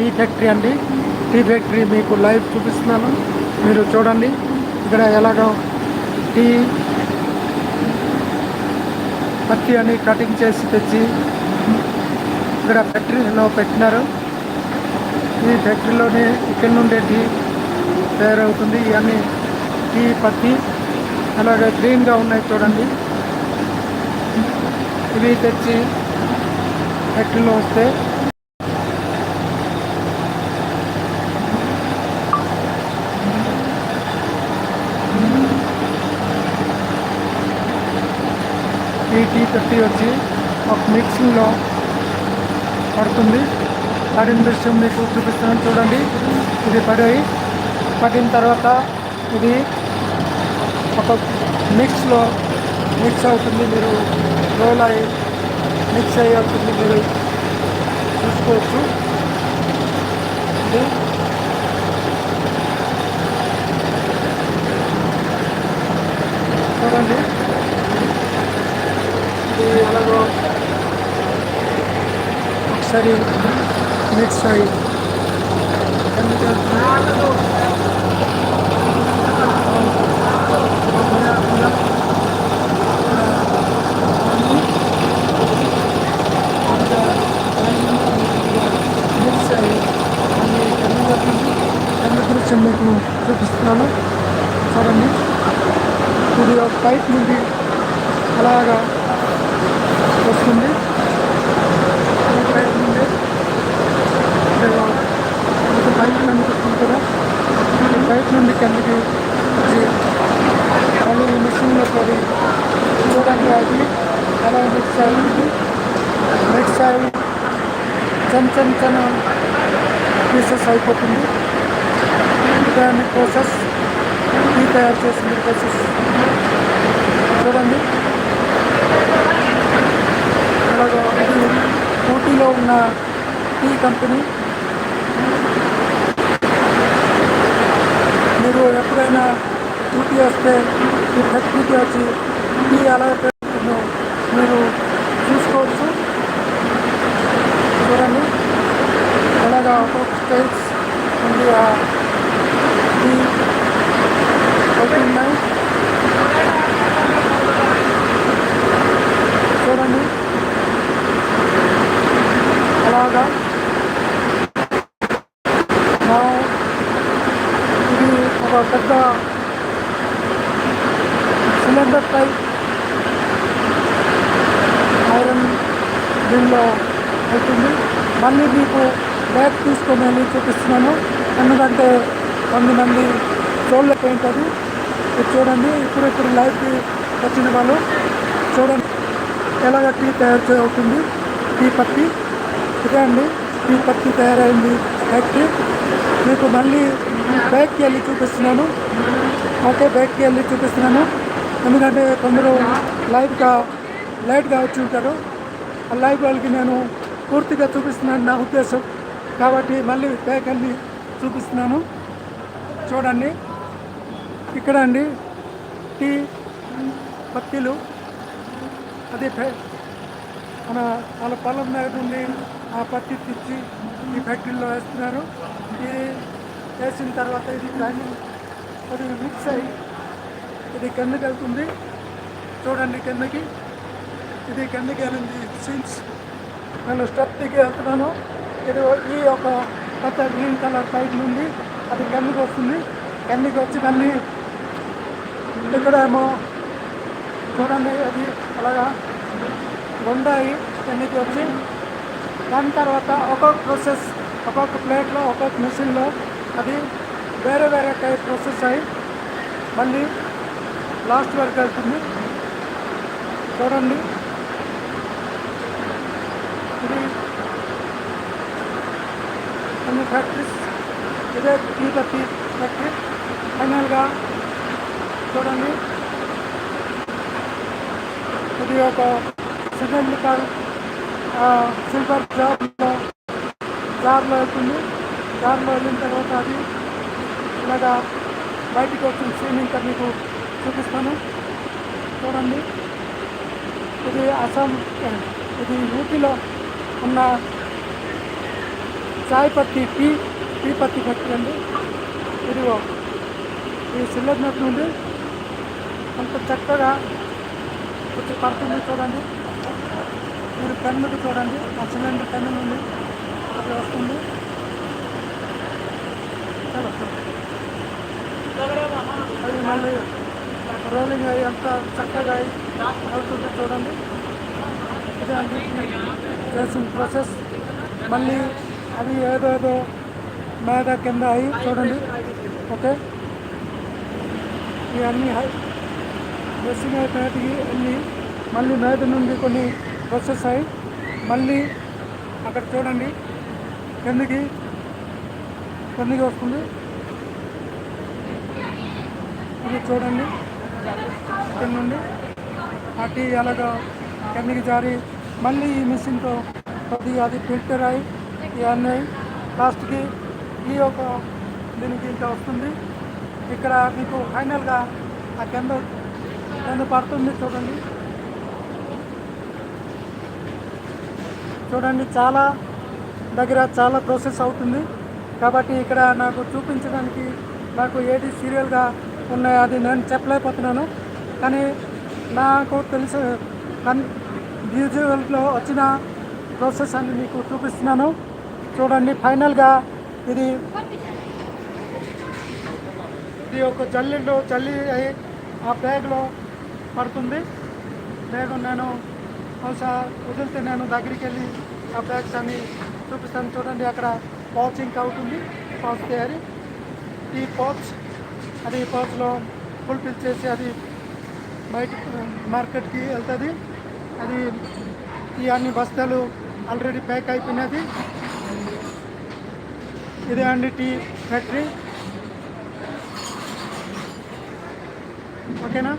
Tea factory అండి. Tea factory మీకు live చూపిస్తున్నాను. మీరు చూడండి. ఇక్కడ ఎలాగో టీ పత్తి అని కటింగ్ చేసి తెచ్చి ఇక్కడ ఫ్యాక్టరీలో పెట్టినారు. ఈ ఫ్యాక్టరీలోనే ఇక్కడ నుండే టీ తయారవుతుంది. ఇవన్నీ టీ పత్తి. అలాగే గ్రీన్గా ఉన్నాయి చూడండి. ఇవి తెచ్చి ఫ్యాక్టరీలో వస్తే ఈ టీ పత్తి వచ్చి ఒక మిక్సింగ్లో పడుతుంది. పడిన దృశ్యం మీకు చూపిస్తున్నాను. చూడండి. ఇది పడి పడిన తర్వాత ఇది ఒక మిక్స్లో మిక్స్ అవుతుంది. మీరు రోల్ అయి మిక్స్ అయ్యి అవుతుంది. మీరు చూసుకోవచ్చు. ఇది చూడండి. ఇది అలాగో ఒకసారి మిక్స్ అయ్యి మిక్స్ అయ్యి అన్ని దృశ్యం మీకు చూపిస్తున్నాను చూడండి ఇది ఒక పైప్ నుండి అలాగా వస్తుంది ఈ పైప్ నుండి ఇదిగో ఇది పైప్ నుండి వస్తుంది కదా ఈ పైప్ నుండి కిందకి వచ్చి మళ్ళీ ఈ మిషన్లో పడి చూడండి అది అలా మిక్స్ అయ్యింది మిక్స్ అయ్యి చిన్న చిన్న పీసెస్ అయిపోతుంది. దాని ప్రాసెస్ టీ తయారు చేసింది ప్రాసెస్ చూడండి. అలాగా ఇది ఊటీలో ఉన్న టీ కంపెనీ. మీరు ఎప్పుడైనా ఊటీ వస్తే ఈ ఫ్యాక్టరీకి వచ్చి టీ ఎలా పెడుతుందో మీరు చూసుకోవచ్చు. చూడండి. అలాగా ఒక్కొక్క స్టేట్స్ నుండి ఆ టీ అవుతున్నాయి చూడండి అలాగా ఇది ఒక పెద్ద సిలిండర్ టైప్ ఐరన్ దీనిలో అవుతుంది మళ్ళీ మీకు బ్యాగ్ తీసుకొని వెళ్ళి చూపిస్తున్నాను ఎందుకంటే కొంతమంది చోళ్ళకి ఇది చూడండి ఇప్పుడు ఇప్పుడు లైవ్కి వచ్చిన వాళ్ళు చూడండి. ఎలాగ టీ తయారు చేయవుతుంది టీ పత్తి. ఇదే అండి టీ పత్తి తయారైంది ఫ్యాక్టరీ. మీకు మళ్ళీ బ్యాగ్కి వెళ్ళి చూపిస్తున్నాను. ఓకే బ్యాగ్కి వెళ్ళి చూపిస్తున్నాను. ఎందుకంటే కొందరు లైవ్గా లైట్గా వచ్చి ఉంటారు. ఆ లైవ్ వాళ్ళకి నేను పూర్తిగా చూపిస్తున్నాను నా ఉద్దేశం. కాబట్టి మళ్ళీ బ్యాగ్ చూపిస్తున్నాను. చూడండి. ఇక్కడ అండి. టీ పత్తిలు. అది మన వాళ్ళ పొలం దగ్గర నుండి ఆ పత్తి తెచ్చి ఈ ఫ్యాక్టరీలో వేస్తున్నారు. ఇది వేసిన తర్వాత ఇది గ్రైండింగ్ అది మిక్స్ అయ్యి ఇది కిందకి వెళ్తుంది. చూడండి కిందకి. ఇది కిందకి వెళ్ళింది. సీన్స్ నేను స్టెప్ దిగి వెళ్తున్నాను. ఇది ఈ ఒక కొత్త గ్రీన్ కలర్ పైప్ నుండి అది కిందకి వస్తుంది. కిందకి వచ్చి మళ్ళీ ఇక్కడేమో చూడండి. అది అలాగా గుండాయి కిందకి వచ్చి దాని తర్వాత ఒక్కొక్క ప్రాసెస్ ఒక్కొక్క ప్లేట్లో ఒక్కొక్క మిషన్లో అది వేరే వేరే టైప్ ప్రాసెస్ అయ్యి మళ్ళీ లాస్ట్ వరకు వెళ్తుంది. చూడండి ఇది కొన్ని ఫ్యాక్టరీస్ ఇదే టీ పత్తి ఫ్యాక్టరీ ఫైనల్గా చూడండి. ఇది ఒక సిలిండ్రికల్ సిల్వర్ జార్లో జార్లో వెళ్తుంది. జార్లో వెళ్ళిన తర్వాత అది ఇలాగా బయటికి వచ్చిన సీన్ ఇంకా మీకు చూపిస్తాను. చూడండి. ఇది అస్సాం ఇది యూపీలో ఉన్న చాయ్ పత్తి టీ టీ పత్తి ఫ్యాక్టరీ అండి ఇదిగో ఈ సిల్లర్నట్ నుండి అంత చక్కగా కొంచెం పడుతుంది చూడండి. మీరు పెన్నుకి చూడండి. ఆ సిలిండర్ పెన్ను నుండి అది వస్తుంది. చాలా అది మళ్ళీ రోలింగ్ అయ్యి అంత చక్కగా అవుతుంది చూడండి. ఇది అండి. చేసిన ప్రాసెస్ మళ్ళీ అది ఏదేదో మేద కింద అయి చూడండి. ఓకే. ఇవన్నీ డ్రెస్సింగ్ అయిపోయినవి అన్నీ మళ్ళీ మేద నుండి కొన్ని డ్రెస్సెస్ అయి మళ్ళీ అక్కడ చూడండి. కిందకి కిందకి వస్తుంది. ఇది చూడండి. ఇక్కడ నుండి ఆ టీ కిందకి జారి మళ్ళీ ఈ మిషన్తో కొద్దిగా అది ఫిల్టర్ అయ్యి ఇవన్నీ లాస్ట్కి ఈ యొక్క దీనికి ఇంకా వస్తుంది. ఇక్కడ మీకు ఫైనల్గా ఆ కింద కింద పడుతుంది చూడండి. చూడండి చాలా దగ్గర చాలా ప్రాసెస్ అవుతుంది. కాబట్టి ఇక్కడ నాకు చూపించడానికి నాకు ఏది సీరియల్గా ఉన్నాయో అది నేను చెప్పలేకపోతున్నాను. కానీ నాకు తెలిసే కన్ విజువల్లో వచ్చిన ప్రాసెస్ అని మీకు చూపిస్తున్నాను. చూడండి ఫైనల్గా ఇది ఇది ఒక జల్లిలో జల్లి అయి ఆ బ్యాగ్లో పడుతుంది. బ్యాగ్ నేను బహుశా వదిలితే నేను దగ్గరికి వెళ్ళి ఆ బ్యాగ్స్ అన్ని చూపిస్తాను. చూడండి అక్కడ పౌచింగ్ అవుతుంది పౌచ్ తయారీ. ఈ పౌచ్ అది పౌచ్లో ఫుల్ఫిల్ చేసి అది బయట మార్కెట్కి వెళ్తుంది. అది ఈ అన్ని బస్తాలు ఆల్రెడీ ప్యాక్ అయిపోయినది ఇదే అండి టీ ఫ్యాక్టరీ. ఓకేనా?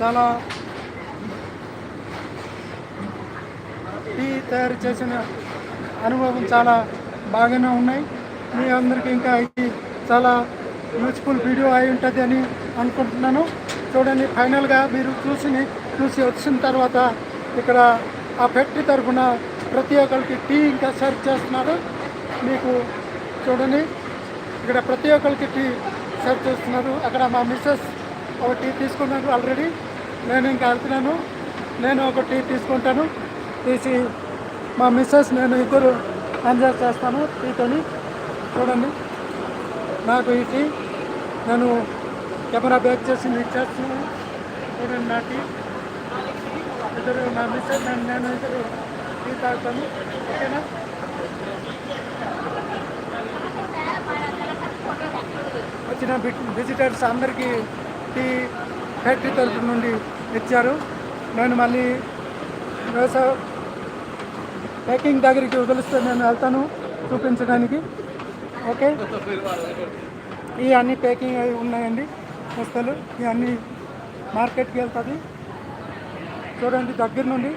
చాలా టీ తయారు చేసిన అనుభవం చాలా బాగానే ఉన్నాయి. మీ అందరికీ ఇంకా ఇది చాలా యూస్ఫుల్ వీడియో అయి ఉంటుంది అని అనుకుంటున్నాను. చూడండి ఫైనల్గా మీరు చూసి చూసి వచ్చిన తర్వాత ఇక్కడ ఆ ఫ్యాక్టరీ తరఫున ప్రతి ఒక్కరికి టీ ఇంకా సర్వ్ చేస్తున్నారు. మీకు చూడండి. ఇక్కడ ప్రతి ఒక్కరికి టీ సర్వ్ చేస్తున్నారు. అక్కడ మా మిస్సెస్ ఒక టీ తీసుకున్నారు ఆల్రెడీ. నేను ఇంకా వెళ్తున్నాను. నేను ఒక టీ తీసుకుంటాను. తీసి మా మిస్సెస్ నేను ఇద్దరు ఎంజాయ్ చేస్తాను టీతోని. చూడండి. నాకు ఈ టీ నేను కెమెరా బ్యాక్ చేసి మీకు చేస్తున్నాను. చూడండి నా టీ. ఇద్దరు నా మిస్సెస్ నేను నేను ఇద్దరు టీ ఓకేనా వచ్చిన విజిటర్స్ అందరికీ టీ ఫ్యాక్టరీ తరపు నుండి ఇచ్చారు. నేను మళ్ళీ వ్యవసాయ ప్యాకింగ్ దగ్గరికి వదిలిస్తే నేను వెళ్తాను చూపించడానికి. ఓకే? ఈ అన్ని ప్యాకింగ్ అయి ఉన్నాయండి వస్తువులు. ఇవన్నీ అన్ని మార్కెట్కి వెళ్తుంది. చూడండి దగ్గర నుండి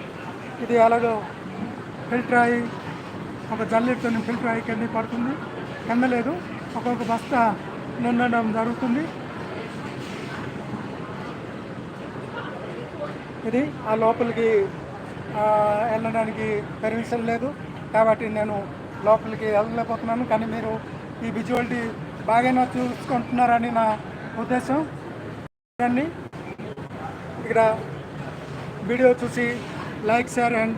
ఇది ఎలాగో ఫిల్టర్ అయ్యి ఒక జల్లెట్తో ఫిల్టర్ అయ్యి కింద పడుతుంది. కిందలేదు. ఒక్కొక్క బస్తా నిండడం జరుగుతుంది. ఇది ఆ లోపలికి వెళ్ళడానికి పర్మిషన్ లేదు. కాబట్టి నేను లోపలికి వెళ్ళలేకపోతున్నాను. కానీ మీరు ఈ విజువాలిటీ బాగానే చూసుకుంటున్నారని నా ఉద్దేశం. చూడండి ఇక్కడ వీడియో చూసి లైక్ షేర్ అండ్